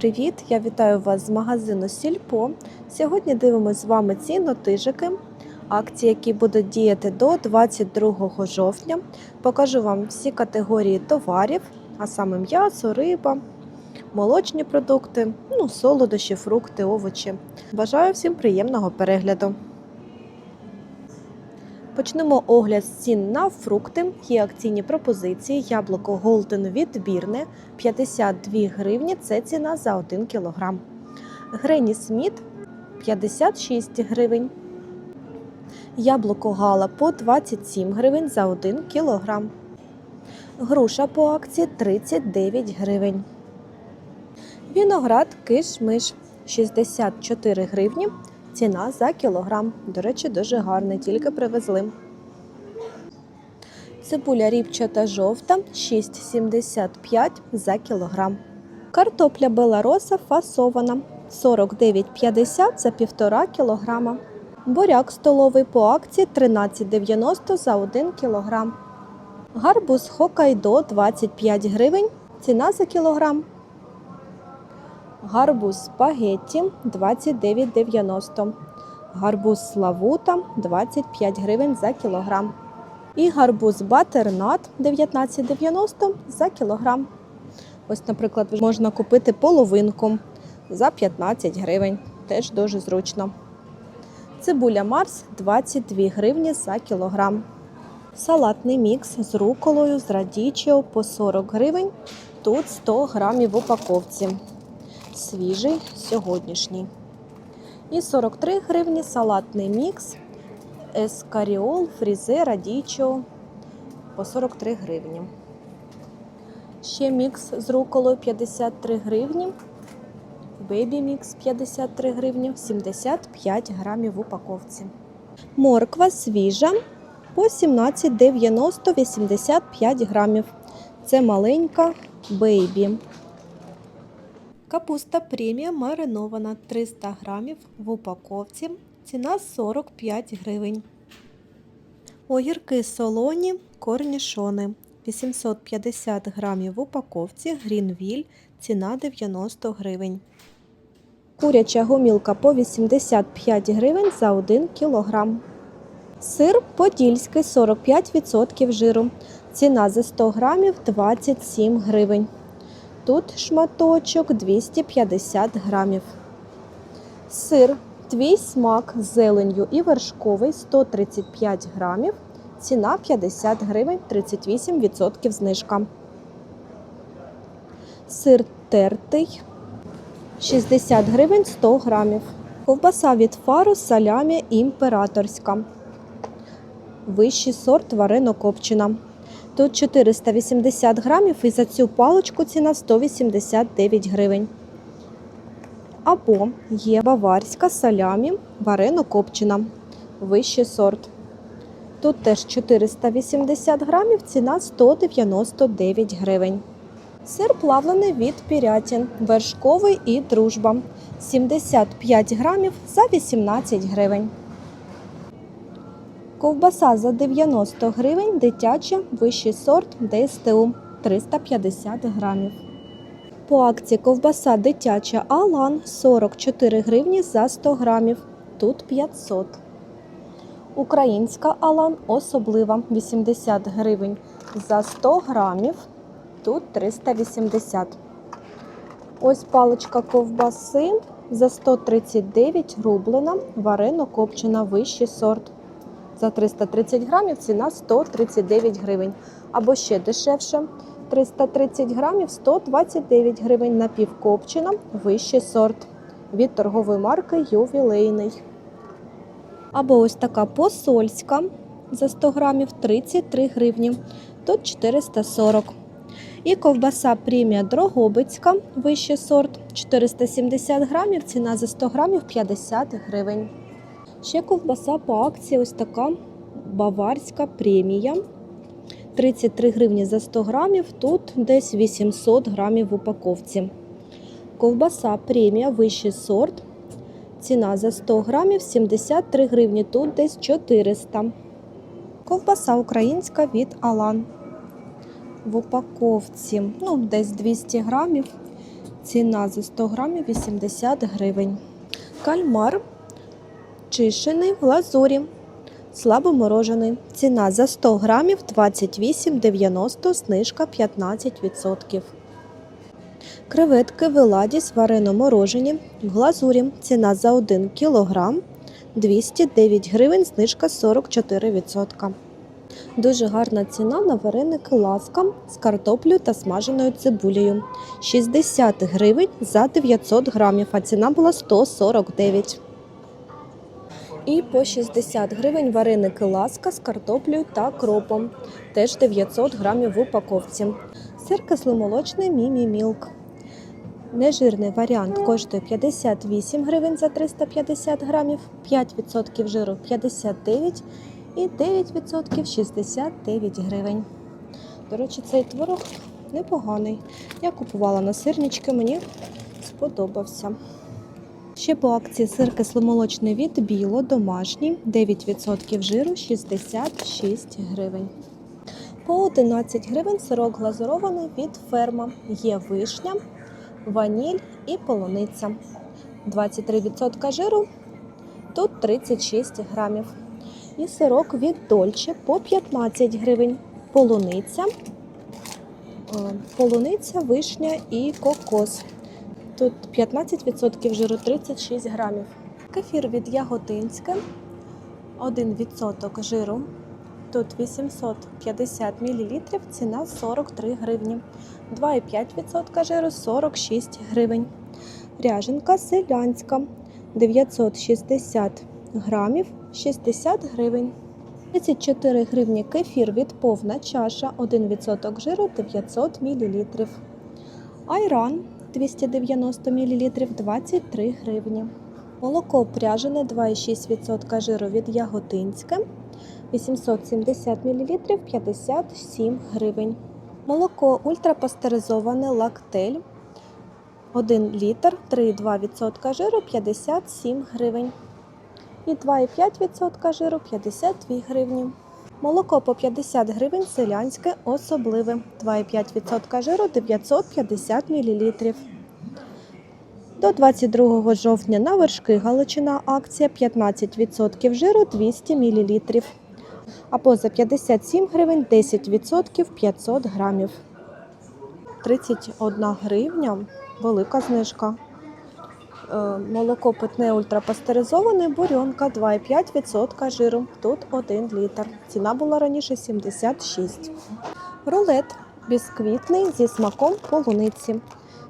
привіт! Я вітаю вас з магазину Сільпо. Сьогодні дивимося з вами цінотижики, акції, які будуть діяти до 22 жовтня. Покажу вам всі категорії товарів, а саме м'ясо, риба, молочні продукти, ну, солодощі, фрукти, овочі. Бажаю всім приємного перегляду. Почнемо огляд з цін на фрукти. Є акційні пропозиції. Яблуко Golden відбірне 52 гривні це ціна за 1 кг. Грені Сміт 56 гривень. Яблуко Гала по 27 гривень за 1 кг. Груша по акції 39 гривень. Віноград киш-миш 64 гривні. Ціна за кілограм. До речі, дуже гарний, тільки привезли. Цибуля ріпчата жовта 6,75 за кілограм. Картопля белароса фасована 49,50 за 1,5 кілограма. Буряк столовий по акції 13,90 за 1 кілограм. Гарбуз Хокайдо 25 гривень. Ціна за кілограм. Гарбуз спагетті 29,90. Гарбуз славута 25 гривень за кілограм. І гарбуз батернат 19,90 за кілограм. Ось, наприклад, можна купити половинку за 15 гривень. Теж дуже зручно. Цибуля Марс 22 гривні за кілограм. Салатний мікс з руколою з радічіо по 40 гривень. Тут 100 грамів в упаковці свіжий сьогоднішній. І 43 гривні салатний мікс Ескаріол, фрізе, радічо по 43 гривні. Ще мікс з руколою 53 гривні. Бебі мікс 53 гривні, 75 грамів в упаковці. Морква свіжа по 17,90 85 грамів. Це маленька бейбі. Капуста премія маринована 300 грамів в упаковці. Ціна 45 гривень. Огірки солоні, корнішони 850 грамів в упаковці. Грінвіль. Ціна 90 гривень. Куряча гомілка по 85 гривень за 1 кілограм. Сир подільський 45% жиру. Ціна за 100 грамів 27 гривень. Тут шматочок 250 грамів. Сир твій смак з зеленню і вершковий 135 грамів. Ціна 50 гривень 38% знижка. Сир тертий 60 гривень 100 грамів. Ковбаса від фару салямі імператорська. Вищий сорт тваринно копчена. Тут 480 грамів і за цю паличку ціна 189 гривень. Або є баварська салямі варено копчена. Вищий сорт. Тут теж 480 грамів, ціна 199 гривень. Сир плавлений від пірятін, вершковий і дружба. 75 грамів за 18 гривень. Ковбаса за 90 гривень, дитяча, вищий сорт ДСТУ 350 грамів. По акції ковбаса дитяча Алан 44 гривні за 100 грамів. Тут 500. Українська Алан особлива 80 гривень за 100 грамів. Тут 380. Ось паличка ковбаси за 139 рублена, варено копчена вищий сорт. За 330 грамів ціна 139 гривень. Або ще дешевше. 330 грамів 129 гривень напівкопчена, вищий сорт. Від торгової марки ювілейний. Або ось така посольська за 100 грамів 33 гривні. Тут 440. І ковбаса премія Дрогобицька, вищий сорт 470 грамів, ціна за 100 грамів 50 гривень. Ще ковбаса по акції ось така баварська премія. 33 гривні за 100 грамів, тут десь 800 грамів в упаковці. Ковбаса премія, вищий сорт. Ціна за 100 грамів 73 гривні, тут десь 400. Ковбаса українська від Алан. В упаковці, ну, десь 200 грамів. Ціна за 100 грамів 80 гривень. Кальмар чищений в глазурі. Слабоморожений. Ціна за 100 грамів 28,90, знижка 15%. Креветки Веладіс варено морожені в глазурі. Ціна за 1 кг 209 гривень, знижка 44%. Дуже гарна ціна на вареники ласка з картоплею та смаженою цибулею. 60 гривень за 900 грамів, а ціна була 149. І по 60 гривень вареники ласка з картоплею та кропом. Теж 900 грамів в упаковці. Сир кисломолочний Мімі Мілк. Нежирний варіант коштує 58 гривень за 350 грамів, 5% жиру 59 і 9% 69 гривень. До речі, цей творог непоганий. Я купувала на сирнички, мені сподобався. Ще по акції сир кисломолочний від біло домашній, 9% жиру 66 гривень. По 11 гривень сирок глазурований від ферма. Є вишня, ваніль і полуниця. 23% жиру, тут 36 грамів. І сирок від Дольче по 15 гривень. Полуниця, е, полуниця, вишня і кокос. Тут 15% жиру 36 грамів. Кефір від Яготинське 1% жиру. Тут 850 мл, ціна 43 гривні. 2,5% жиру 46 гривень. Ряженка селянська 960 грамів 60 гривень. 34 гривні кефір від повна чаша 1% жиру 900 мл. Айран 290 мл 23 гривні. Молоко пряжене 2,6% жиру від Яготинське 870 мл 57 гривень. Молоко ультрапастеризоване лактель 1 літр 3,2% жиру 57 гривень. І 2,5% жиру 52 гривні. Молоко по 50 гривень селянське особливе. 2,5% жиру 950 мл. До 22 жовтня на вершки Галичина акція 15% жиру 200 мл. Або за 57 гривень 10% 500 грамів. 31 гривня велика знижка. Е, Молоко питне ультрапастеризоване, бурьонка 2,5% жиру. Тут 1 літр. Ціна була раніше 76. Рулет бісквітний зі смаком полуниці.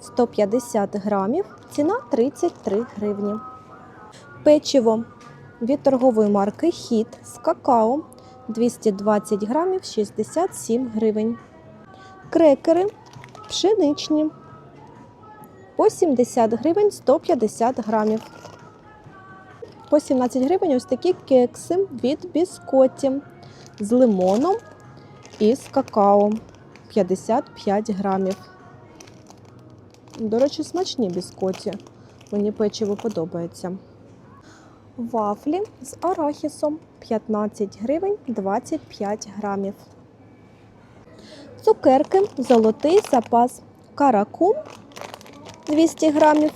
150 грамів. Ціна 33 гривні. Печиво від торгової марки Хіт з какао 220 грамів 67 гривень. Крекери пшеничні по 70 гривень 150 грамів. По 17 гривень ось такі кекси від біскоті з лимоном і з какао 55 грамів. До речі, смачні біскоті. Мені печиво подобається. Вафлі з арахісом 15 гривень 25 грамів. Цукерки золотий запас. Каракум 200 грамів.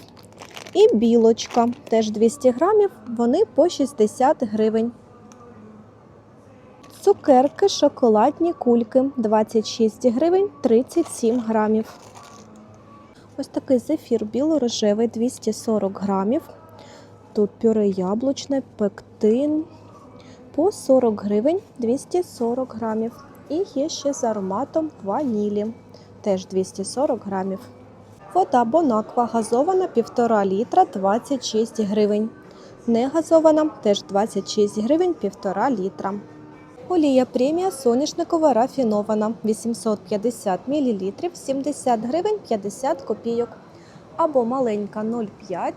І білочка теж 200 грамів, вони по 60 гривень. Цукерки шоколадні кульки 26 гривень 37 грамів. Ось такий зефір біло-рожевий 240 грамів. Тут пюре яблучне, пектин по 40 гривень 240 грамів. І є ще з ароматом ванілі, теж 240 грамів. Вода Бонаква газована 1,5 літра 26 гривень. Не газована теж 26 гривень 1,5 літра. Олія премія соняшникова рафінована 850 мл 70 гривень 50 копійок. Або маленька 0,5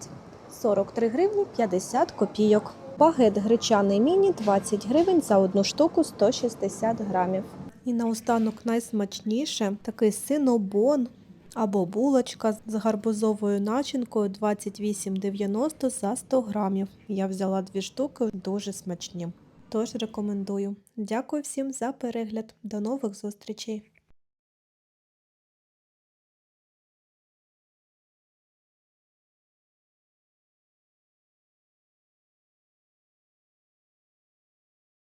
43 гривні 50 копійок. Багет гречаний міні 20 гривень за одну штуку 160 грамів. І наостанок найсмачніше такий синобон або булочка з гарбузовою начинкою 28,90 за 100 грамів. Я взяла дві штуки, дуже смачні. Тож рекомендую. Дякую всім за перегляд. До нових зустрічей!